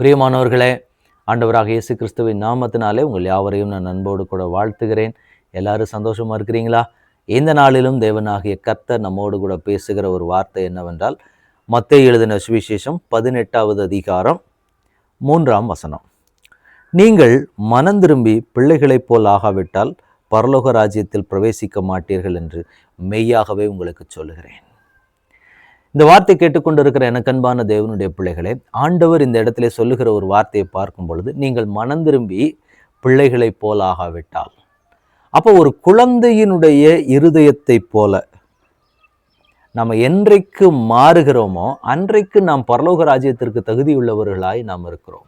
பிரியமானவர்களே ஆண்டவராக இயேசு கிறிஸ்துவின் நாமத்தினாலே உங்கள் யாவரையும் நான் அன்போடு கூட வாழ்த்துகிறேன். எல்லாரும் சந்தோஷமாக இருக்கிறீங்களா? இந்த நாளிலும் தேவனாகிய கர்த்தர் நம்மோடு கூட பேசுகிற ஒரு வார்த்தை என்னவென்றால் மத்திய எழுதின சுவிசேஷம் பதினெட்டாவது அதிகாரம் மூன்றாம் வசனம். நீங்கள் மனம் திரும்பி பிள்ளைகளைப் போல் ஆகாவிட்டால் பரலோக ராஜ்யத்தில் பிரவேசிக்க மாட்டீர்கள் என்று மெய்யாகவே உங்களுக்கு சொல்லுகிறேன். இந்த வார்த்தை கேட்டுக்கொண்டிருக்கிற எனக்கன்பான தேவனுடைய பிள்ளைகளே ஆண்டவர் இந்த இடத்திலே சொல்லுகிற ஒரு வார்த்தையை பார்க்கும் பொழுது நீங்கள் மனம் திரும்பி பிள்ளைகளைப் போல ஆகாவிட்டால். அப்போ ஒரு குழந்தையினுடைய இருதயத்தைப் போல நம்ம என்றைக்கு மாறுகிறோமோ அன்றைக்கு நாம் பரலோக ராஜ்யத்திற்கு தகுதியுள்ளவர்களாய் நாம் இருக்கிறோம்.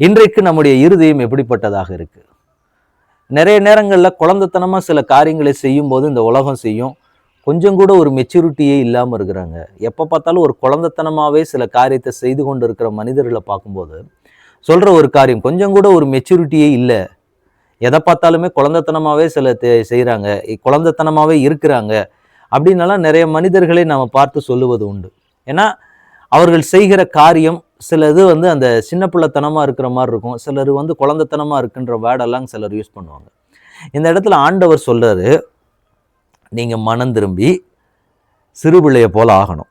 இன்றைக்கு நம்முடைய இருதயம் எப்படிப்பட்டதாக இருக்குது நிறைய நேரங்களில் குழந்தைத்தனமாக சில காரியங்களை செய்யும்போது இந்த உலகம் செய்யும் கொஞ்சம் கூட ஒரு மெச்சூரிட்டியே இல்லாமல் இருக்கிறாங்க. எப்போ பார்த்தாலும் ஒரு குழந்தைத்தனமாகவே சில காரியத்தை செய்து கொண்டு இருக்கிற மனிதர்களை பார்க்கும்போது சொல்கிற ஒரு காரியம் கொஞ்சம் கூட ஒரு மெச்சூரிட்டியே இல்லை. எதை பார்த்தாலுமே குழந்தைத்தனமாகவே சில செய்கிறாங்க குழந்தைத்தனமாகவே இருக்கிறாங்க அப்படின்னாலாம் நிறைய மனிதர்களை நாம் பார்த்து சொல்லுவது உண்டு. ஏன்னா அவர்கள் செய்கிற காரியம் சில இது வந்து அந்த சின்ன பிள்ளைத்தனமாக இருக்கிற மாதிரி இருக்கும். சிலர் வந்து குழந்தைத்தனமாக இருக்குன்ற வேர்டெல்லாம் சிலர் யூஸ் பண்ணுவாங்க. இந்த இடத்துல ஆண்டவர் சொல்கிறாரு நீங்கள் மனம் திரும்பி சிறு பிள்ளையை போல ஆகணும்.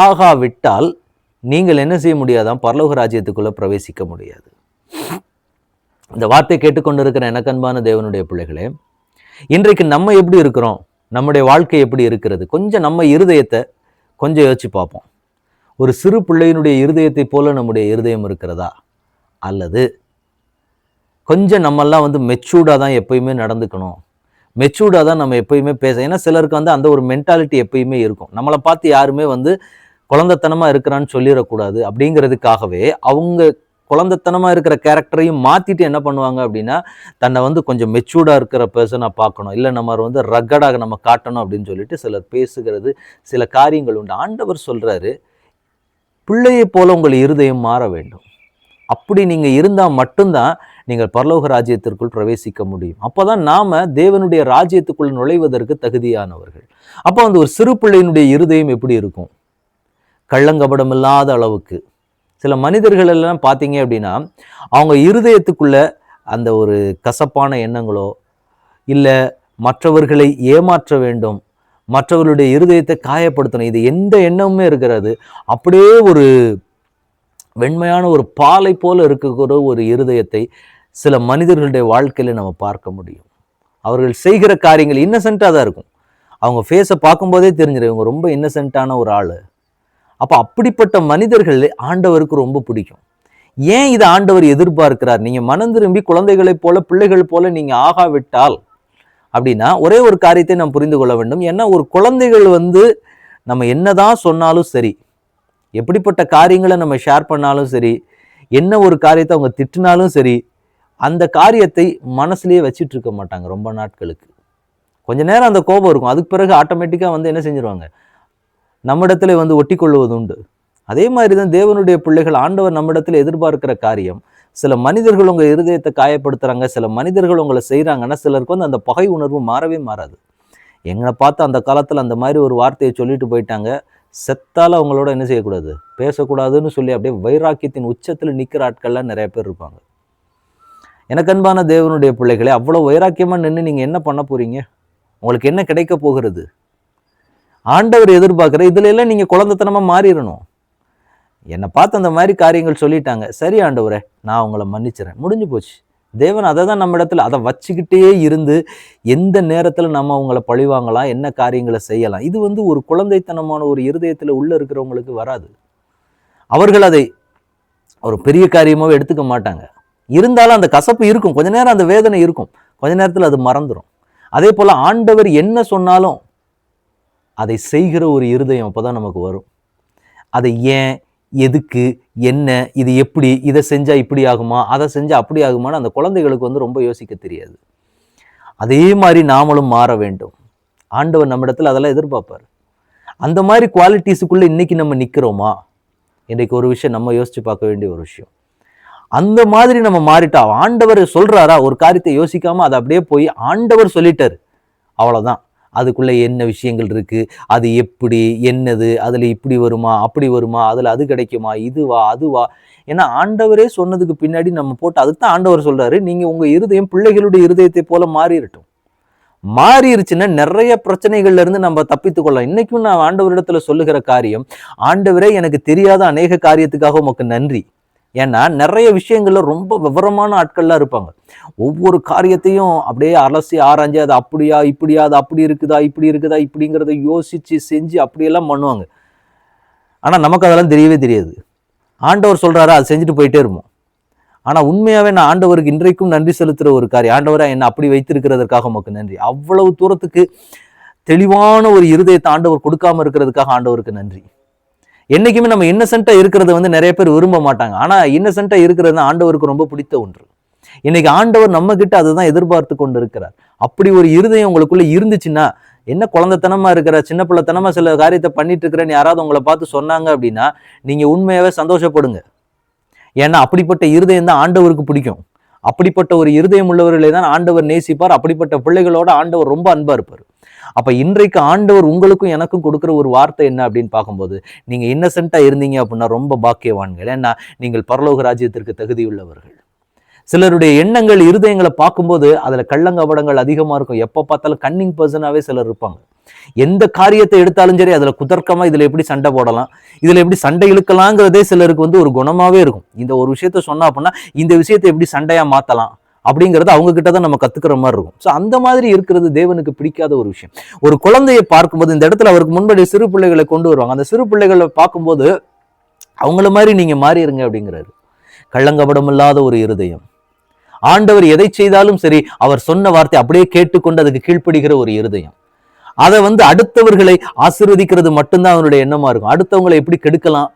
ஆகாவிட்டால் நீங்கள் என்ன செய்ய முடியாதான் பரலோக ராஜ்யத்துக்குள்ளே பிரவேசிக்க முடியாது. இந்த வார்த்தை கேட்டுக்கொண்டிருக்கிற எனக்கன்பான தேவனுடைய பிள்ளைகளே இன்றைக்கு நம்ம எப்படி இருக்கிறோம்? நம்முடைய வாழ்க்கை எப்படி இருக்கிறது? கொஞ்சம் நம்ம இருதயத்தை கொஞ்சம் யோசிச்சு பார்ப்போம். ஒரு சிறு பிள்ளையினுடைய இருதயத்தை போல நம்முடைய இருதயம் இருக்கிறதா? அல்லது கொஞ்சம் நம்மெல்லாம் வந்து மெச்சூர்டாக தான் எப்பயுமே நடந்துக்கணும். மெச்சூர்டாக தான் நம்ம எப்பயுமே பேச ஏன்னா சிலருக்கு வந்து அந்த ஒரு மென்டாலிட்டி எப்பயுமே இருக்கும். நம்மளை பார்த்து யாருமே வந்து குழந்தைத்தனமாக இருக்கிறான்னு சொல்லிடக்கூடாது அப்படிங்கிறதுக்காகவே அவங்க குழந்தைத்தனமாக இருக்கிற கேரக்டரையும் மாற்றிட்டு என்ன பண்ணுவாங்க அப்படின்னா தன்னை வந்து கொஞ்சம் மெச்சூர்டாக இருக்கிற பர்சனாக பார்க்கணும். இல்லை நம்ம வந்து ரக்கடாக நம்ம காட்டணும் அப்படின்னு சொல்லிட்டு சிலர் பேசுகிறது சில காரியங்கள் உண்டு. ஆண்டவர் சொல்கிறாரு பிள்ளையை போல உங்கள் இருதயம் மாற வேண்டும். அப்படி நீங்கள் இருந்தால் மட்டும்தான் நீங்கள் பரலோக ராஜ்யத்திற்குள் பிரவேசிக்க முடியும். அப்போ தான் நாம் தேவனுடைய ராஜ்யத்துக்குள் நுழைவதற்கு தகுதியானவர்கள். அப்போ அந்த ஒரு சிறு பிள்ளையினுடைய இருதயம் எப்படி இருக்கும்? கள்ளங்கபடம் இல்லாத அளவுக்கு. சில மனிதர்கள் எல்லாம் பார்த்தீங்க அப்படின்னா அவங்க இருதயத்துக்குள்ள அந்த ஒரு கசப்பான எண்ணங்களோ இல்லை மற்றவர்களை ஏமாற்ற வேண்டும் மற்றவர்களுடைய இருதயத்தை காயப்படுத்தணும் இது எந்த எண்ணமுமே இருக்கிறது. அப்படியே ஒரு வெண்மையான ஒரு பாலை போல இருக்கக்கூடிய ஒரு இருதயத்தை சில மனிதர்களுடைய வாழ்க்கையில் நம்ம பார்க்க முடியும். அவர்கள் செய்கிற காரியங்கள் இன்னசென்ட்டாக தான் இருக்கும். அவங்க ஃபேஸை பார்க்கும்போதே தெரிஞ்சிடும் இவங்க ரொம்ப இன்னசென்ட்டான ஒரு ஆள். அப்போ அப்படிப்பட்ட மனிதர்கள் ஆண்டவருக்கு ரொம்ப பிடிக்கும். ஏன் இதை ஆண்டவர் எதிர்பார்க்கிறார்? நீங்கள் மனம் திரும்பி குழந்தைகளைப் போல பிள்ளைகள் போல நீங்கள் ஆகாவிட்டால் அப்படின்னா ஒரே ஒரு காரியத்தை நாம் புரிந்து கொள்ள வேண்டும். ஏன்னா ஒரு குழந்தைகள் வந்து நம்ம என்னதான் சொன்னாலும் சரி எப்படிப்பட்ட காரியங்களை நம்ம ஷேர் பண்ணாலும் சரி என்ன ஒரு காரியத்தை அவங்க திட்டினாலும் சரி அந்த காரியத்தை மனசுலேயே வச்சிட்டு இருக்க மாட்டாங்க ரொம்ப நாட்களுக்கு. கொஞ்ச நேரம் அந்த கோபம் இருக்கும். அதுக்கு பிறகு ஆட்டோமேட்டிக்காக வந்து என்ன செஞ்சிருவாங்க? நம்மிடத்துல வந்து ஒட்டி கொள்வது உண்டு அதே மாதிரி தான் தேவனுடைய பிள்ளைகள் ஆண்டவர் நம்மிடத்தில் எதிர்பார்க்கிற காரியம் சில மனிதர்கள் உங்கள் இருதயத்தை காயப்படுத்துகிறாங்க சில மனிதர்கள் உங்களை செய்கிறாங்கன்னா சிலருக்கு வந்து அந்த பகை உணர்வு மாறவே மாறாது. எங்களை பார்த்து அந்த காலத்தில் அந்த மாதிரி ஒரு வார்த்தையை சொல்லிட்டு போயிட்டாங்க. செத்தால் அவங்களோட என்ன செய்யக்கூடாது? பேசக்கூடாதுன்னு சொல்லி அப்படியே வைராக்கியத்தின் உச்சத்தில் நிற்கிற ஆட்கள்லாம் நிறைய பேர் இருப்பாங்க. எனக்கு அன்பான தேவனுடைய பிள்ளைகளே அவ்வளோ வைராக்கியமாக நின்று நீங்கள் என்ன பண்ண போகிறீங்க உங்களுக்கு என்ன கிடைக்க போகிறது? ஆண்டவர் எதிர்பார்க்குற இதுல எல்லாம் நீங்கள் குழந்தைத்தனமாக மாறிடணும். என்னை பார்த்து அந்த மாதிரி காரியங்கள் சொல்லிட்டாங்க. சரி ஆண்டவரே நான் உங்களை மன்னிச்சிடறேன் முடிஞ்சு போச்சு. தேவன் அதை தான் நம்ம இடத்துல அதை வச்சுக்கிட்டே இருந்து எந்த நேரத்தில் நம்ம அவங்கள பழிவாங்கலாம் என்ன காரியங்களை செய்யலாம் இது வந்து ஒரு குழந்தைத்தனமான ஒரு இருதயத்தில் உள்ளே இருக்கிறவங்களுக்கு வராது. அவர்கள் அதை ஒரு பெரிய காரியமாகவே எடுத்துக்க மாட்டாங்க. இருந்தாலும் அந்த கசப்பு இருக்கும். கொஞ்ச நேரம் அந்த வேதனை இருக்கும். கொஞ்ச நேரத்தில் அது மறந்துடும் அதே போல் ஆண்டவர் என்ன சொன்னாலும் அதை செய்கிற ஒரு இருதயம் அப்போ தான் நமக்கு வரும். அதை ஏன் எதுக்கு என்ன இது எப்படி இதை செஞ்சால் இப்படி ஆகுமா அதை செஞ்சால் அப்படி ஆகுமான்னு அந்த குழந்தைகளுக்கு வந்து ரொம்ப யோசிக்க தெரியாது. அதே மாதிரி நாமளும் மாற வேண்டும். ஆண்டவர் நம்மிடத்தில் அதெல்லாம் எதிர்பார்ப்பார். அந்த மாதிரி குவாலிட்டிஸுக்குள்ளே இன்னைக்கு நம்ம நிற்கிறோமா இன்றைக்கு ஒரு விஷயம் நம்ம யோசித்து பார்க்க வேண்டிய ஒரு விஷயம். அந்த மாதிரி நம்ம மாறிட்டா ஆண்டவர் சொல்றாரா? ஒரு காரியத்தை யோசிக்காம அதை அப்படியே போய் ஆண்டவர் சொல்லிட்டாரு. அவ்வளோதான் அதுக்குள்ளே என்ன விஷயங்கள் இருக்குது அது எப்படி? என்னது? அதில் இப்படி வருமா? அப்படி வருமா? அதில் அது கிடைக்குமா? இதுவா? அதுவா? ஏன்னா ஆண்டவரே சொன்னதுக்கு பின்னாடி நம்ம போட்டு அதுக்கு தான் ஆண்டவர் சொல்கிறாரு நீங்கள் உங்கள் இருதயம் பிள்ளைகளுடைய இருதயத்தை போல மாறிடட்டும் மாறிடுச்சுன்னா நிறைய பிரச்சனைகள்ல இருந்து நம்ம தப்பித்து கொள்ளலாம். இன்னைக்கும் நான் ஆண்டவரிடத்துல சொல்லுகிற காரியம் ஆண்டவரே எனக்கு தெரியாத அநேக காரியத்துக்காக உமக்கு நன்றி. ஏன்னா நிறைய விஷயங்கள்ல ரொம்ப விவரமான ஆட்கள்லாம் இருப்பாங்க. ஒவ்வொரு காரியத்தையும் அப்படியே அலசி ஆராய்ஞ்சு அது அப்படியா இப்படியா அது அப்படி இருக்குதா இப்படி இருக்குதா இப்படிங்கிறத யோசித்து செஞ்சு அப்படியெல்லாம் பண்ணுவாங்க. ஆனால் நமக்கு அதெல்லாம் தெரியவே தெரியாது. ஆண்டவர் சொல்கிறாரா அது செஞ்சுட்டு போயிட்டே இருப்போம். ஆனால் உண்மையாகவே நான் ஆண்டவருக்கு இன்றைக்கும் நன்றி செலுத்துகிற ஒரு காரியம். ஆண்டவராக என்னை அப்படி வைத்திருக்கிறதற்காக உமக்கு நன்றி. அவ்வளவு தூரத்துக்கு தெளிவான ஒரு இருதயத்தை ஆண்டவர் கொடுக்காம இருக்கிறதுக்காக ஆண்டவருக்கு நன்றி. என்னைக்குமே நம்ம இன்னசென்ட்டாக இருக்கிறத வந்து நிறைய பேர் விரும்ப மாட்டாங்க. ஆனால் இன்னசென்ட்டாக இருக்கிறது தான் ஆண்டவருக்கு ரொம்ப பிடித்த ஒன்று. இன்னைக்கு ஆண்டவர் நம்ம கிட்ட அதுதான் எதிர்பார்த்து கொண்டு இருக்கிறார் அப்படி ஒரு இருதயம் உங்களுக்குள்ள இருந்துச்சுன்னா என்ன குழந்தைத்தனமா இருக்கிற சின்ன பிள்ளைத்தனமா சில காரியத்தை பண்ணிட்டு இருக்கிறேன்னு யாராவது உங்களை பார்த்து சொன்னாங்க அப்படின்னா நீங்க உண்மையாவே சந்தோஷப்படுங்க. ஏன்னா அப்படிப்பட்ட இருதயம் தான் ஆண்டவருக்கு பிடிக்கும். அப்படிப்பட்ட ஒரு இருதயம் உள்ளவர்களை தான் ஆண்டவர் நேசிப்பார். அப்படிப்பட்ட பிள்ளைகளோட ஆண்டவர் ரொம்ப அன்பா இருப்பார். அப்போ இன்றைக்கு ஆண்டவர் உங்களுக்கும் எனக்கும் கொடுக்குற ஒரு வார்த்தை என்ன அப்படின்னு பார்க்கும்போது நீங்க இன்னசென்ட்டா இருந்தீங்க அப்படின்னா ரொம்ப பாக்கியவான்கள். ஏன்னா நீங்கள் பரலோக ராஜ்யத்திற்கு தகுதியுள்ளவர்கள். சிலருடைய எண்ணங்கள் இருதயங்களை பார்க்கும்போது அதில் கள்ளங்கபடங்கள் அதிகமாக இருக்கும். எப்போ பார்த்தாலும் கன்னிங் பர்சனாகவே சிலர் இருப்பாங்க. எந்த காரியத்தை எடுத்தாலும் சரி அதில் குதர்க்கமாக இதில் எப்படி சண்டை போடலாம் இதில் எப்படி சண்டை இழுக்கலாங்கிறதே சிலருக்கு வந்து ஒரு குணமாகவே இருக்கும். இந்த ஒரு விஷயத்த சொன்னா அப்படின்னா இந்த விஷயத்தை எப்படி சண்டையாக மாற்றலாம் அப்படிங்கிறது அவங்க கிட்ட தான் நம்ம கத்துக்கிற மாதிரி இருக்கும். ஸோ அந்த மாதிரி இருக்கிறது தேவனுக்கு பிடிக்காத ஒரு விஷயம். ஒரு குழந்தையை பார்க்கும்போது இந்த இடத்துல அவருக்கு முன்னாடி சிறு பிள்ளைகளை கொண்டு வருவாங்க. அந்த சிறு பிள்ளைகளை பார்க்கும்போது அவங்கள மாதிரி நீங்க மாறிடுங்க அப்படிங்கிறாரு. கள்ளங்கபடம் இல்லாத ஒரு இருதயம். ஆண்டவர் எதை செய்தாலும் சரி அவர் சொன்ன வார்த்தை அப்படியே கேட்டுக்கொண்டு அதுக்கு கீழ்ப்படுகிற ஒரு இருதயம். அதை வந்து அடுத்தவர்களை ஆசிர்வதிக்கிறது மட்டும்தான் அவனுடைய எண்ணமா இருக்கும். அடுத்தவங்களை எப்படி கெடுக்கலாம்?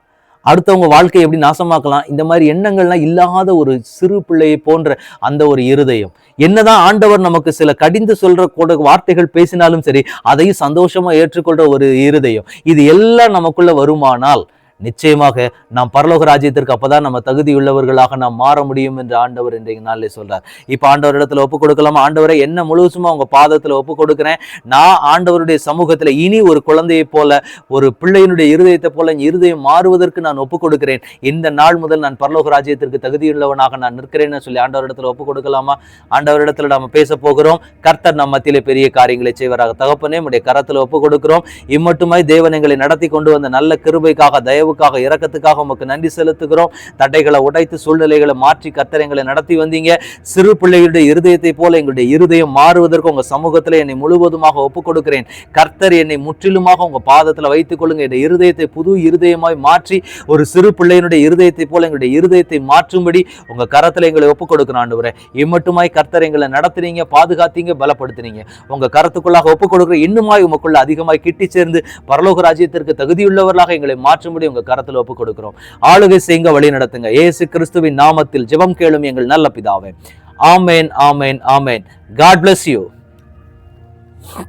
அடுத்தவங்க வாழ்க்கையை எப்படி நாசமாக்கலாம்? இந்த மாதிரி எண்ணங்கள்லாம் இல்லாத ஒரு சிறு பிள்ளையை போன்ற அந்த ஒரு இருதயம். என்னதான் ஆண்டவர் நமக்கு சில கடிந்து சொல்ற கூட வார்த்தைகள் பேசினாலும் சரி அதையும் சந்தோஷமா ஏற்றுக்கொள்ற ஒரு இருதயம். இது எல்லாம் நமக்குள்ள வருமானால் நிச்சயமாக நாம் பரலோக ராஜ்யத்திற்கு அப்பதான் நம்ம தகுதியுள்ளவர்களாக நாம் மாற முடியும் என்று ஆண்டவர் இன்றைக்கு நாளில் சொல்றார். இப்போ ஆண்டவர் இடத்துல ஒப்பு கொடுக்கலாமா? ஆண்டவரை என்ன முழுசுமா உங்க பாதத்துல ஒப்பு கொடுக்குறேன்? நான் ஆண்டவருடைய சமூகத்துல இனி ஒரு குழந்தையை போல ஒரு பிள்ளையினுடைய இருதயத்தை போல இருதயம் மாறுவதற்கு நான் ஒப்பு கொடுக்கிறேன். இந்த நாள் முதல் நான் பரலோக ராஜ்யத்திற்கு தகுதியுள்ளவனாக நான் நிற்கிறேன்னு சொல்லி ஆண்டவர் இடத்துல ஒப்பு கொடுக்கலாமா? ஆண்டவர் இடத்துல நாம பேச போகிறோம். கர்த்தர் நம்ம மத்தியிலே பெரிய காரியங்களை செய்வராக. தகப்பனே நம்முடைய கரத்துல ஒப்பு கொடுக்கிறோம். இம்மட்டுமாய் தேவன் எங்களை நடத்தி கொண்டு வந்த நல்ல கிருபைக்காக தயவுக்காக இறக்கத்துக்காக உமக்கு நன்றி செலுத்துகிறோம். தடைகளை உடைத்து சூழ்நிலைகளை மாற்றி கர்த்தர் நடத்தி வந்தீங்க. சிறு பிள்ளைகளுடைய இருதயத்தை போல எங்களுடைய இருதயம் மாறுவதற்கு உங்க சமூகத்தில் என்னை முழுவதுமாக ஒப்புக் கொடுக்கிறேன் கர்த்தர் என்னை முற்றிலுமாக உங்க பாதத்தில் வைத்துக் கொள்ளுங்க. என் இருதயத்தை புது இருதயமாய் மாற்றி ஒரு சிறு பிள்ளையினுடைய இருதயத்தை போல எங்களுடைய இருதயத்தை மாற்றும்படி உங்க கரத்தில் எங்களை ஒப்புக் கொடுக்கிறோம் ஆண்டு இம்மட்டுமாய் கர்த்தர் எங்களை நடத்துனீங்க பாதுகாத்தீங்க பலப்படுத்தினீங்க. உங்க கரத்துக்குள்ளாக ஒப்புக் கொடுக்குற இன்னுமாய் உமக்குள்ள அதிகமாய் கிட்டி சேர்ந்து பரலோக ராஜ்யத்திற்கு தகுதியுள்ளவர்களாக எங்களை மாற்றும்படி உங்க கரத்தில் ஒப்பு கொடுக்கிறோம். ஆளுகை செய்யுங்க வழி நடத்துங்க. ஏசு கிறிஸ்துவின் நாமத்தில் ஜெபம் கேளும் எங்கள் நல்ல பிதாவே. ஆமேன் ஆமேன் ஆமேன். God bless you